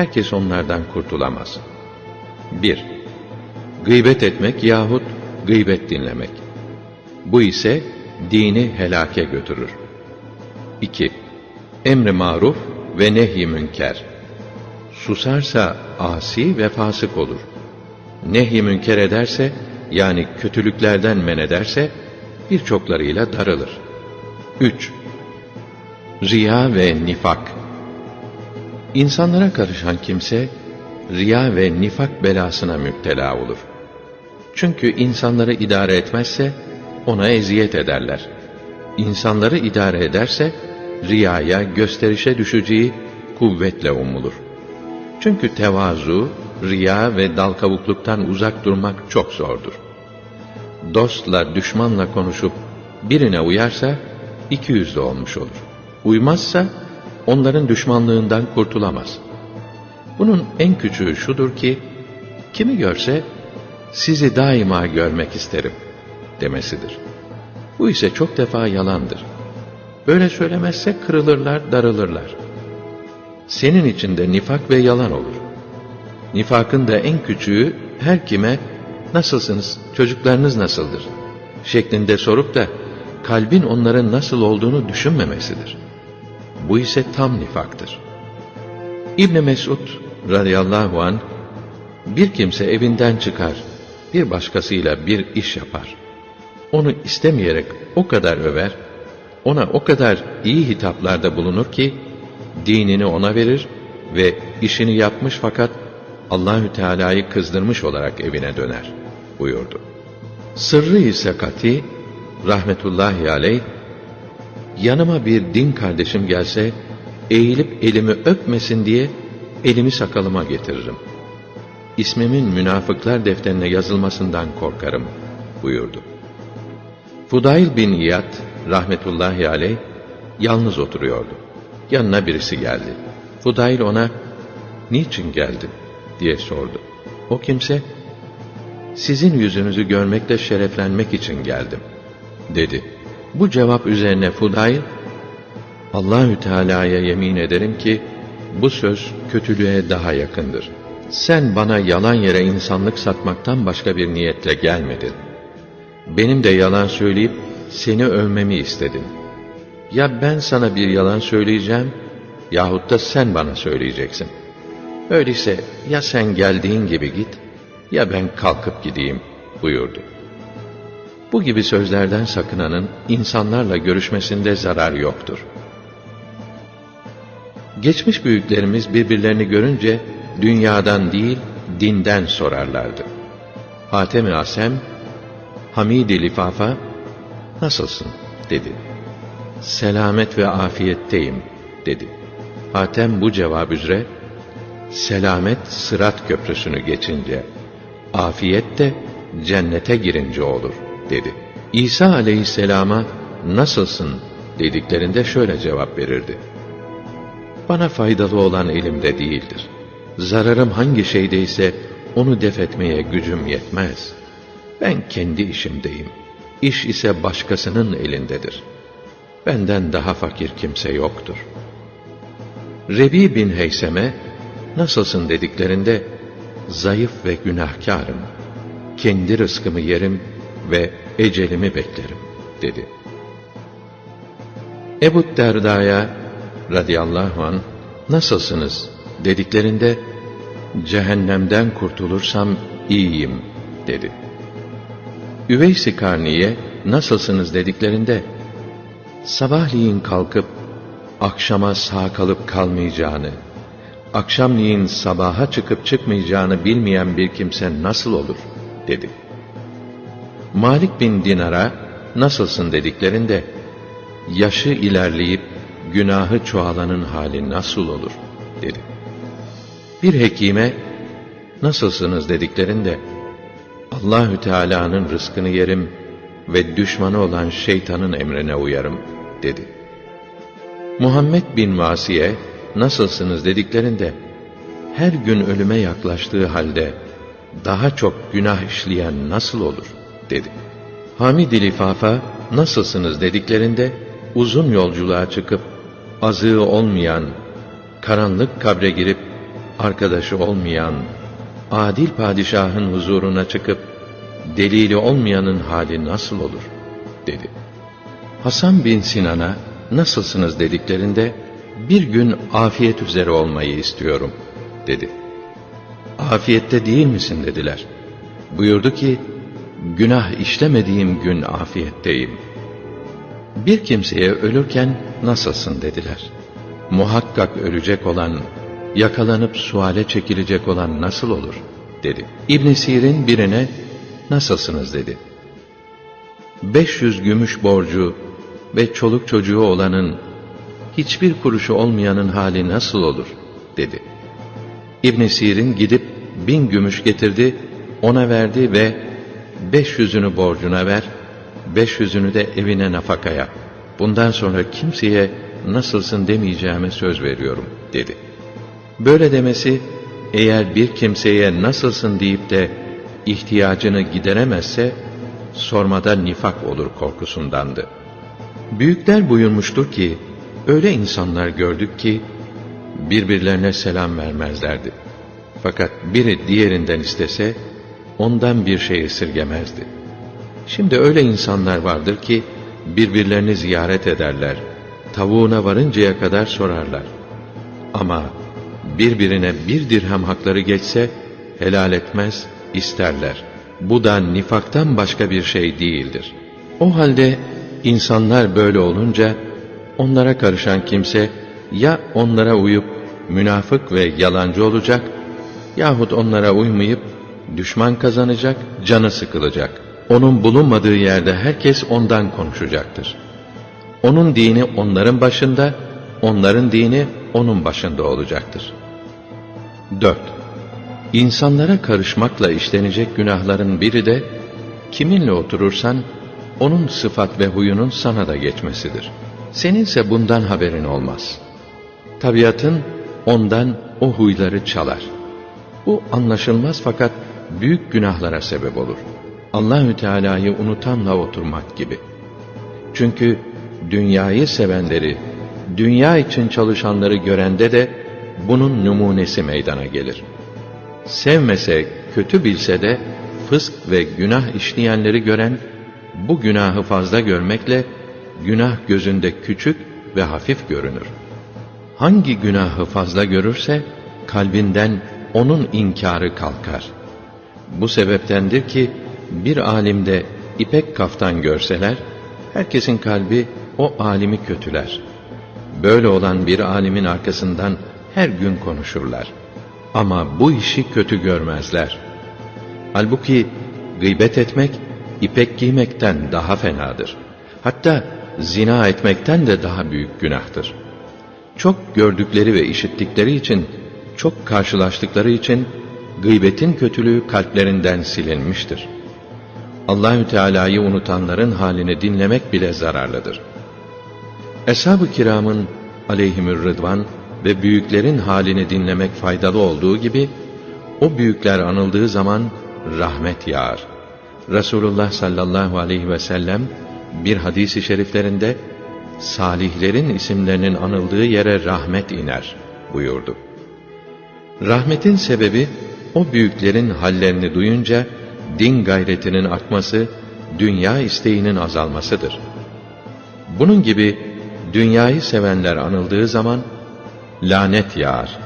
herkes onlardan kurtulamaz. 1. Gıybet etmek yahut gıybet dinlemek. Bu ise dini helake götürür. 2. Emri maruf ve nehy münker. Susarsa asi ve fasık olur. Nehy münker ederse, yani kötülüklerden men ederse, birçoklarıyla darılır. 3. Riya ve nifak. İnsanlara karışan kimse, riya ve nifak belasına müptela olur. Çünkü insanları idare etmezse, ona eziyet ederler. İnsanları idare ederse, riyaya, gösterişe düşeceği kuvvetle umulur. Çünkü tevazu, riya ve dal kavukluktan uzak durmak çok zordur. Dostla, düşmanla konuşup birine uyarsa, iki yüzlü olmuş olur. Uymazsa, onların düşmanlığından kurtulamaz. Bunun en küçüğü şudur ki, kimi görse, sizi daima görmek isterim demesidir. Bu ise çok defa yalandır. Böyle söylemezse kırılırlar, darılırlar. Senin içinde nifak ve yalan olur. Nifakın da en küçüğü her kime nasılsınız, çocuklarınız nasıldır şeklinde sorup da kalbin onların nasıl olduğunu düşünmemesidir. Bu ise tam nifaktır. İbn Mesud radıyallahu an bir kimse evinden çıkar, bir başkasıyla bir iş yapar. Onu istemeyerek o kadar över, ona o kadar iyi hitaplarda bulunur ki dinini ona verir ve işini yapmış fakat Allahü Teala'yı kızdırmış olarak evine döner buyurdu. Sırrı ise kati rahmetullahi aleyh yanıma bir din kardeşim gelse eğilip elimi öpmesin diye elimi sakalıma getiririm. İsmimin münafıklar defterine yazılmasından korkarım buyurdu. Fudail bin İyad rahmetullahi aleyh yalnız oturuyordu. Yanına birisi geldi. Fudail ona niçin geldin diye sordu. O kimse sizin yüzünüzü görmekle şereflenmek için geldim dedi. Bu cevap üzerine Fudail Allahü Teala'ya yemin ederim ki bu söz kötülüğe daha yakındır. Sen bana yalan yere insanlık satmaktan başka bir niyetle gelmedin. Benim de yalan söyleyip seni övmemi istedin. Ya ben sana bir yalan söyleyeceğim yahut da sen bana söyleyeceksin. Öyleyse ya sen geldiğin gibi git ya ben kalkıp gideyim buyurdu. Bu gibi sözlerden sakınanın insanlarla görüşmesinde zarar yoktur. Geçmiş büyüklerimiz birbirlerini görünce dünyadan değil dinden sorarlardı. Hatem-i Asem, Hamid-i Lifafa, nasılsın dedi. Selamet ve afiyetteyim dedi. Hatem bu cevap üzere, selamet sırat köprüsünü geçince, afiyet de cennete girince olur dedi. İsa aleyhisselama nasılsın dediklerinde şöyle cevap verirdi. Bana faydalı olan elimde değildir. Zararım hangi şeydeyse onu def etmeye gücüm yetmez. Ben kendi işimdeyim. İş ise başkasının elindedir. Benden daha fakir kimse yoktur. Rebi bin Heysem'e nasılsın dediklerinde zayıf ve günahkarım. Kendi rızkımı yerim ve ecelimi beklerim dedi. Ebu Derda'ya radıyallahu an nasılsınız dediklerinde cehennemden kurtulursam iyiyim dedi. Üveys-i Karniye nasılsınız dediklerinde sabahleyin kalkıp akşama sağ kalıp kalmayacağını, akşamleyin sabaha çıkıp çıkmayacağını bilmeyen bir kimse nasıl olur dedi. Malik bin Dinar'a nasılsın dediklerinde yaşı ilerleyip günahı çoğalanın hali nasıl olur dedi. Bir hekime nasılsınız dediklerinde Allahü Teala'nın rızkını yerim ve düşmanı olan şeytanın emrine uyarım dedi. Muhammed bin Vasiye nasılsınız dediklerinde her gün ölüme yaklaştığı halde daha çok günah işleyen nasıl olur dedi. Hamid-i Lifafa nasılsınız dediklerinde uzun yolculuğa çıkıp azığı olmayan, karanlık kabre girip arkadaşı olmayan, adil padişahın huzuruna çıkıp, delili olmayanın hali nasıl olur? dedi. Hasan bin Sinan'a nasılsınız dediklerinde, bir gün afiyet üzere olmayı istiyorum, dedi. Afiyette değil misin dediler. Buyurdu ki, günah işlemediğim gün afiyetteyim. Bir kimseye ölürken nasılsın dediler. Muhakkak ölecek olan, yakalanıp suale çekilecek olan nasıl olur? dedi. İbn Sir'in birine nasılsınız dedi. 500 gümüş borcu ve çoluk çocuğu olanın hiçbir kuruşu olmayanın hali nasıl olur? dedi. İbn Sir'in gidip bin gümüş getirdi, ona verdi ve 500'ünü borcuna ver, 500'ünü de evine nafakaya. Bundan sonra kimseye nasılsın demeyeceğime söz veriyorum dedi. Böyle demesi eğer bir kimseye nasılsın deyip de ihtiyacını gideremezse sormada nifak olur korkusundandı. Büyükler buyurmuştur ki öyle insanlar gördük ki birbirlerine selam vermezlerdi. Fakat biri diğerinden istese ondan bir şey esirgemezdi. Şimdi öyle insanlar vardır ki birbirlerini ziyaret ederler. Tavuğuna varıncaya kadar sorarlar. Ama birbirine bir dirhem hakları geçse helal etmez, isterler. Bu da nifaktan başka bir şey değildir. O halde insanlar böyle olunca onlara karışan kimse ya onlara uyup münafık ve yalancı olacak yahut onlara uymayıp düşman kazanacak, canı sıkılacak. Onun bulunmadığı yerde herkes ondan konuşacaktır. Onun dini onların başında, onların dini onun başında olacaktır. 4. İnsanlara karışmakla işlenecek günahların biri de, kiminle oturursan, onun sıfat ve huyunun sana da geçmesidir. Seninse bundan haberin olmaz. Tabiatın ondan o huyları çalar. Bu anlaşılmaz fakat büyük günahlara sebep olur. Allahü Teala'yı unutanla oturmak gibi. Çünkü dünyayı sevenleri, dünya için çalışanları görende de bunun numunesi meydana gelir. Sevmese, kötü bilse de fısk ve günah işleyenleri gören bu günahı fazla görmekle günah gözünde küçük ve hafif görünür. Hangi günahı fazla görürse kalbinden onun inkarı kalkar. Bu sebeptendir ki bir alimde ipek kaftan görseler, herkesin kalbi o alimi kötüler. Böyle olan bir alimin arkasından her gün konuşurlar. Ama bu işi kötü görmezler. Halbuki gıybet etmek, ipek giymekten daha fenadır. Hatta zina etmekten de daha büyük günahtır. Çok gördükleri ve işittikleri için, çok karşılaştıkları için gıybetin kötülüğü kalplerinden silinmiştir. Allahü Teala'yı unutanların halini dinlemek bile zararlıdır. Eshab-ı kiramın aleyhimür rıdvan ve büyüklerin halini dinlemek faydalı olduğu gibi, o büyükler anıldığı zaman rahmet yağar. Resulullah sallallahu aleyhi ve sellem bir hadisi şeriflerinde salihlerin isimlerinin anıldığı yere rahmet iner buyurdu. Rahmetin sebebi o büyüklerin hallerini duyunca din gayretinin artması, dünya isteğinin azalmasıdır. Bunun gibi dünyayı sevenler anıldığı zaman lanet yağar.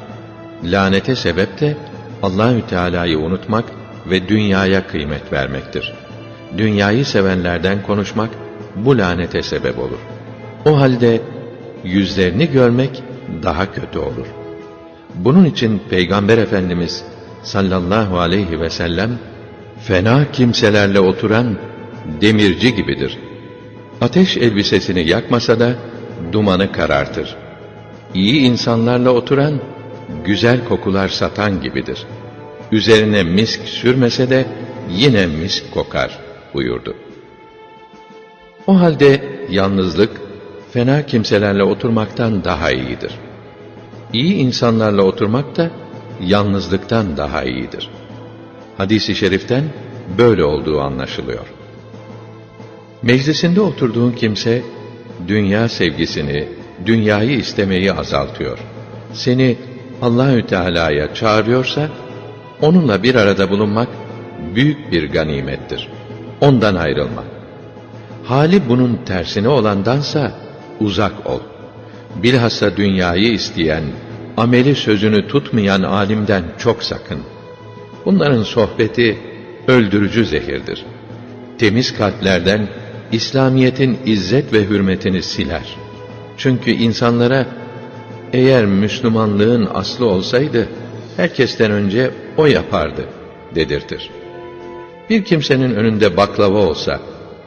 Lanete sebep de Allahü Teala'yı unutmak ve dünyaya kıymet vermektir. Dünyayı sevenlerden konuşmak bu lanete sebep olur. O halde yüzlerini görmek daha kötü olur. Bunun için Peygamber Efendimiz sallallahu aleyhi ve sellem fena kimselerle oturan demirci gibidir. Ateş elbisesini yakmasa da dumanı karartır. İyi insanlarla oturan güzel kokular satan gibidir. Üzerine misk sürmese de yine misk kokar buyurdu. O halde yalnızlık fena kimselerle oturmaktan daha iyidir. İyi insanlarla oturmak da yalnızlıktan daha iyidir. Hadis-i şeriften böyle olduğu anlaşılıyor. Meclisinde oturduğun kimse, dünya sevgisini, dünyayı istemeyi azaltıyor. Seni Allahü Teala'ya çağırıyorsa onunla bir arada bulunmak büyük bir ganimettir. Ondan ayrılma. Hali bunun tersine olandansa uzak ol. Bilhassa dünyayı isteyen, ameli sözünü tutmayan alimden çok sakın. Bunların sohbeti öldürücü zehirdir. Temiz kalplerden İslamiyetin izzet ve hürmetini siler. Çünkü insanlara eğer Müslümanlığın aslı olsaydı herkesten önce o yapardı dedirtir. Bir kimsenin önünde baklava olsa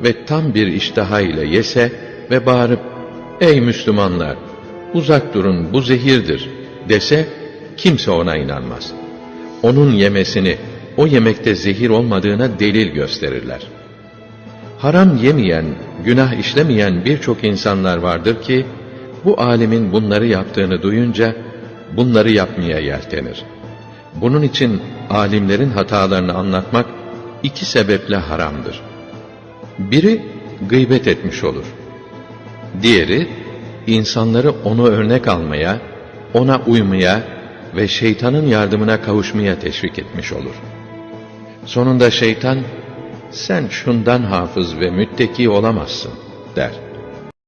ve tam bir iştaha ile yese ve bağırıp ey Müslümanlar uzak durun bu zehirdir dese kimse ona inanmaz. Onun yemesini o yemekte zehir olmadığına delil gösterirler. Haram yemeyen, günah işlemeyen birçok insanlar vardır ki bu alimin bunları yaptığını duyunca bunları yapmaya yeltenir. Bunun için alimlerin hatalarını anlatmak iki sebeple haramdır. Biri gıybet etmiş olur. Diğeri insanları onu örnek almaya, ona uymaya ve şeytanın yardımına kavuşmaya teşvik etmiş olur. Sonunda şeytan sen şundan hafız ve mütteki olamazsın der.